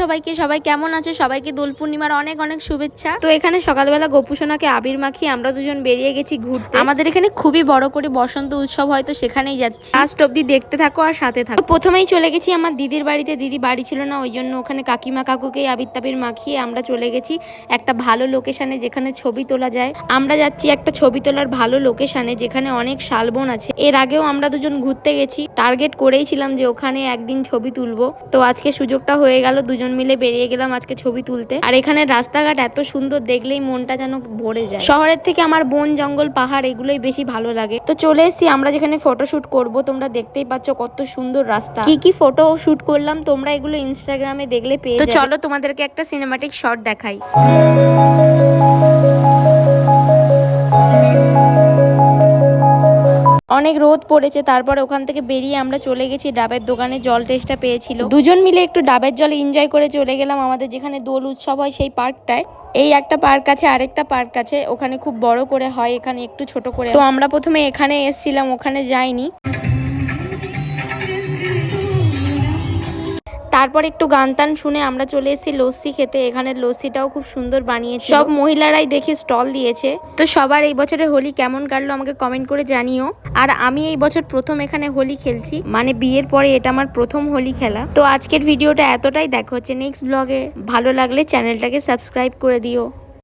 সবাইকে, সবাই কেমন আছে? সবাইকে দোল পূর্ণিমার অনেক অনেক শুভেচ্ছা। তো এখানে সকালবেলা গোপুসোনাকে আবির মাখিয়ে আমরা দুজন বেরিয়ে গেছি ঘুরতে। আমাদের এখানে খুবই বড় করে বসন্ত উৎসব হয়, তো সেখানেই যাচ্ছি। লাস্ট অব্দি দেখতে থাকো আর সাথে থাকো। প্রথমেই চলে গেছি আমার দিদির বাড়িতে। দিদি বাড়ি ছিল না, ওই জন্য ওখানে কাকিমা কাকুকেই আবির তাবির মাখিয়ে আমরা চলে গেছি একটা ভালো লোকেশনে যেখানে ছবি তোলা যায়। আমরা যাচ্ছি একটা ছবি তোলার ভালো লোকেশনে যেখানে অনেক শালবন আছে। এর আগেও আমরা দুজন ঘুরতে গেছি। টার্গেট করেই ছিলাম যে ওখানে একদিন ছবি তুলবো। তো আজকে সুযোগটা হয়ে গেল দুজন মিলে বেরিয়ে গেলাম আজকে ছবি তুলতে। আর এখানে রাস্তাঘাট এত সুন্দর দেখলেই মনটা যেন ভরে যায়। শহরের থেকে আমার বন জঙ্গল পাহাড় এগুলোই বেশি ভালো লাগে। তো চলে এসছি আমরা যেখানে ফটো ফটোশুট করব তোমরা দেখতেই পাচ্ছ কত সুন্দর রাস্তা। কি কি ফটো শুট করলাম তোমরা এগুলো ইনস্টাগ্রামে দেখলে পেয়ে তো চলো তোমাদেরকে একটা সিনেমাটিক শট দেখাই। অনেক রোদ পড়েছে, তারপর ওখান থেকে বেরিয়ে আমরা চলে গেছি ডাবের দোকানে, জল টেস্টটা পেয়েছিল। দুজন মিলে একটু ডাবের জল এনজয় করে চলে গেলাম আমাদের যেখানে দোল উৎসব হয় সেই পার্কটায়। এই একটা পার্ক আছে, আরেকটা পার্ক আছে, ওখানে খুব বড় করে হয়, এখানে একটু ছোট করে। তো আমরা প্রথমে এখানে এসছিলাম, ওখানে যাইনি। তারপর একটু গান টান শুনে আমরা চলে এসেছি লস্যি খেতে। এখানের লস্যিটাও খুব সুন্দর বানিয়ে সব মহিলারাই দেখে স্টল দিয়েছে। তো সবার এই বছরের হোলি কেমন কাটলো আমাকে কমেন্ট করে জানিও। আর আমি এই বছর প্রথম এখানে হোলি খেলছি। মানে বিয়ের পরে এটা আমার প্রথম হোলি খেলা। তো আজকের ভিডিওটা এতটাই। দেখা হচ্ছে নেক্সট ব্লগে ভালো লাগলে চ্যানেলটাকে সাবস্ক্রাইব করে দিও।